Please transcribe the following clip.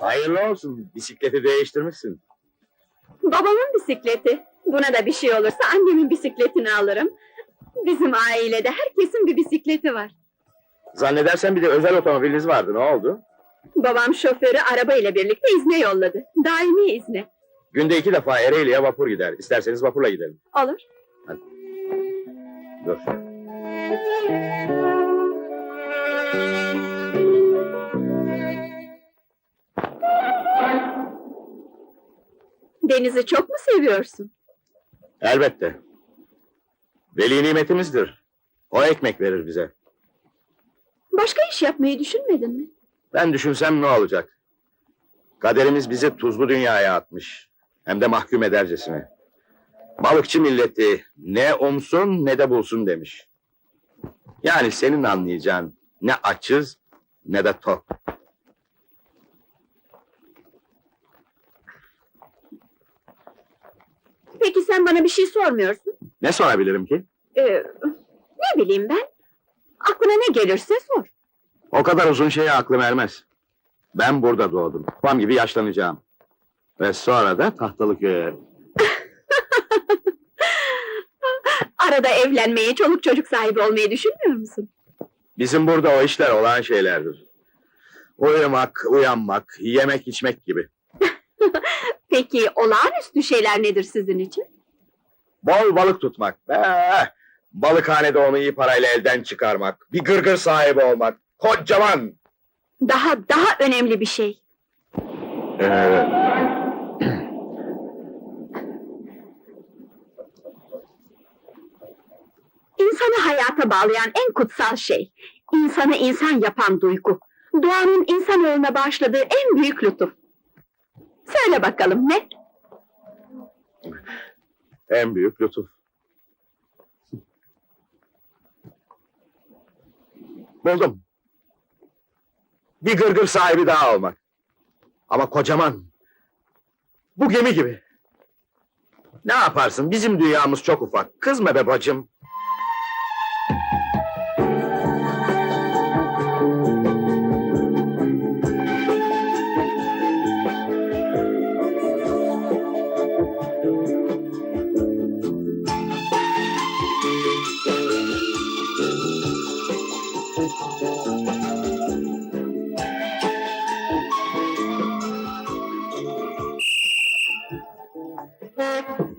Hayırlı olsun. Bisikleti değiştirmişsin. Babamın bisikleti. Buna da bir şey olursa annemin bisikletini alırım. Bizim ailede herkesin bir bisikleti var. Zannedersen bir de özel otomobiliniz vardı. Ne oldu? Babam şoförü araba ile birlikte izne yolladı. Daimi izne. Günde iki defa Ereğli'ye vapur gider. İsterseniz vapurla gidelim. Olur. Dur. Denizi çok mu seviyorsun? Elbette. Veli nimetimizdir. O ekmek verir bize. Başka iş yapmayı düşünmedin mi? Ben düşünsem ne olacak? Kaderimiz bizi tuzlu dünyaya atmış. Hem de mahkum edercesine. Balıkçı milleti ne umsun ne de bulsun demiş. Yani senin anlayacağın ne açız ne de tok. Peki sen bana bir şey sormuyorsun. Ne sorabilirim ki? Ee, ne bileyim ben? Aklına ne gelirse sor. O kadar uzun şeye aklım ermez. Ben burada doğdum. Babam gibi yaşlanacağım. Ve sonra da tahtalı köye. Arada evlenmeyi, çoluk çocuk sahibi olmayı düşünmüyor musun? Bizim burada o işler olan şeylerdir. Uyumak, uyanmak, yemek içmek gibi. Peki olağanüstü şeyler nedir sizin için? Bol balık tutmak. Eh, balıkhanede onu iyi parayla elden çıkarmak. Bir gırgır sahibi olmak. Kocaman. Daha daha önemli bir şey. Ee, İnsanı hayata bağlayan en kutsal şey. İnsanı insan yapan duygu. Doğanın insanoğluna bağışladığı en büyük lütuf. Söyle bakalım ne? en büyük lütuf. Buldum. Bir gırgır sahibi daha olmak. Ama kocaman. Bu gemi gibi. Ne yaparsın? Bizim dünyamız çok ufak. Kızma be bacım. Thank you.